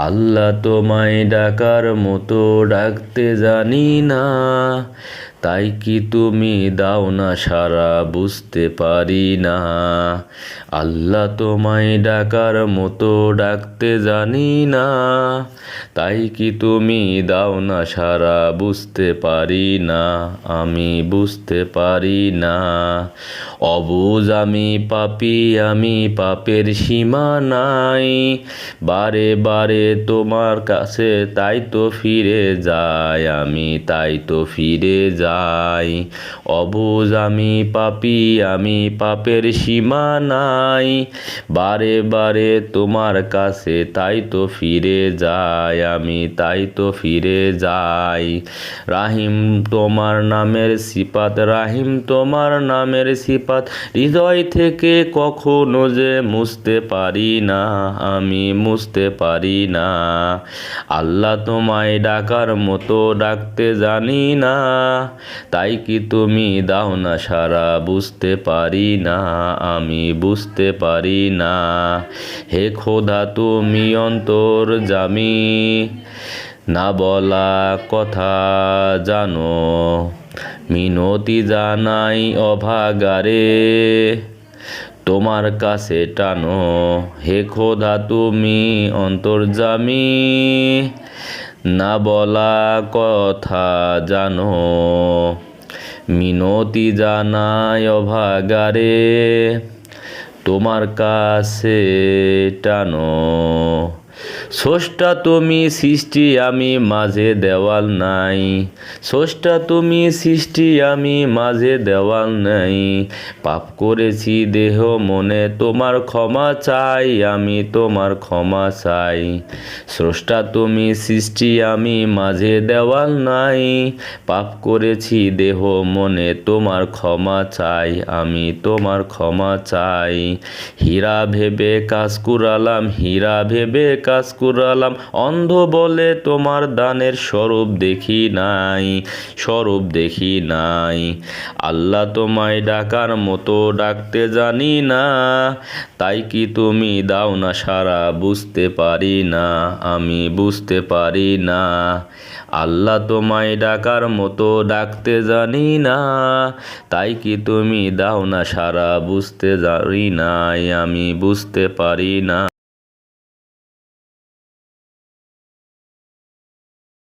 আল্লাহ তোমায় ডাকার মতো ডাকতে জানি না। তাই কি তুমি দাও না সারা বুঝতে পারি না। আল্লাহ তোমায় ডাকার মতো ডাকতে জানি না। তাই কি তুমি দাও না সারা বুঝতে পারি না। আমি বুঝতে পারি না। অবুজ আমি পাপি, আমি পাপের সীমা নাই। বারে বারে তোমার কাছে তাই তো ফিরে যায় আমি তাই তো ফিরে যাই। অবুজ আমি পাপি, আমি পাপের সীমা নাই। বারে বারে তোমার কাছে তাই তো ফিরে যাই, আমি তাই তো ফিরে যাই। রাহিম তোমার নামের সিপাত, রাহিম তোমার নামের সিপাত, হৃদয় থেকে কখনো যে মুছতে পারি না, আমি মুছতে পারি না। আল্লাহ তোমায় ডাকার মতো ডাকতে জানি না। তাই কি তুমি দাও না সারা? বুঝতে পারি না, আমি বুঝতে পারি না। হে খোদা, তুমি অন্তর জামি, না বলা কথা জানো। মিনতি জানাই অভাগারে, তোমার কাছে টানো। হে খোদা, তুমি অন্তর্জামি না বলা কথা জানো। মিনতি জানায় অভাগারে তোমার কাছে টানো। স্রষ্টা তুমি সৃষ্টি, আমি মাঝে দেওয়াল নাই। স্রষ্টা তুমি সৃষ্টি, আমি মাঝে দেওয়াল নাই। পাপ করেছি দেহ মনে, তোমার ক্ষমা চাই, আমি তোমার ক্ষমা চাই। স্রষ্টা তুমি সৃষ্টি, আমি মাঝে দেওয়াল নাই। পাপ করেছি দেহ মনে, তোমার ক্ষমা চাই, আমি তোমার ক্ষমা চাই। হীরা ভেবে কাজ কুরালাম হীরা ভেবে কাজ কুরালাম অন্ধ বলে তোমার দানের স্বরূপ দেখি নাই, স্বরূপ দেখি নাই। আল্লাহ তোমায় ডাকার মতো ডাকতে জানি না, তাই কি তুমি দাও না সারা বুঝতে পারি না, আমি বুঝতে পারি না। আল্লাহ তোমায় ডাকার মতো ডাকতে জানি না, তাই কি তুমি দাও না সারা বুঝতে জানি নাই, আমি বুঝতে পারি না।